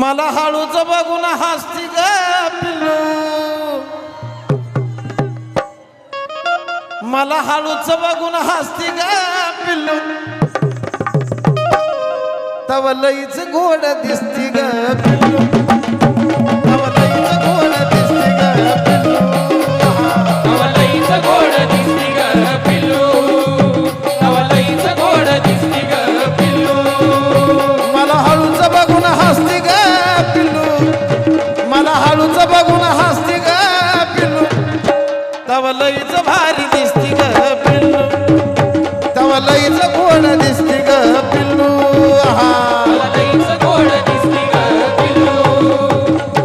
मला हळूच बघून हसती ग पिल्लू. मला हळूच बघून हसती ग पिल्लू. तव लईच गोड दिसती ग पिल्लू. लईच भारी दिसती ग पिल्लू. तव लईच गोड दिसती ग पिल्लू. हा नवलईच गोड दिसती ग पिल्लू.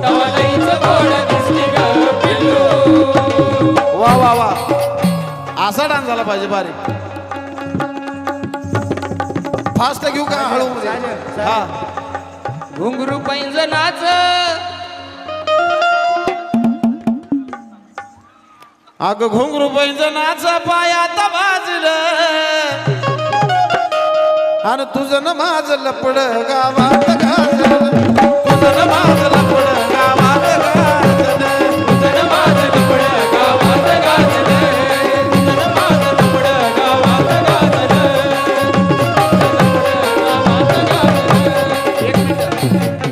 नवलईच गोड दिसती ग पिल्लू. वा वा वा. असा डान्स झाला पाहिजे बारी फास्ट घेऊ का हळू? हा. घुंगरू पैंजनाच अग घुंगरू नाचा पाया तबाजलं आणि तुझं न माझ लपड गावात गाजल. तुझं न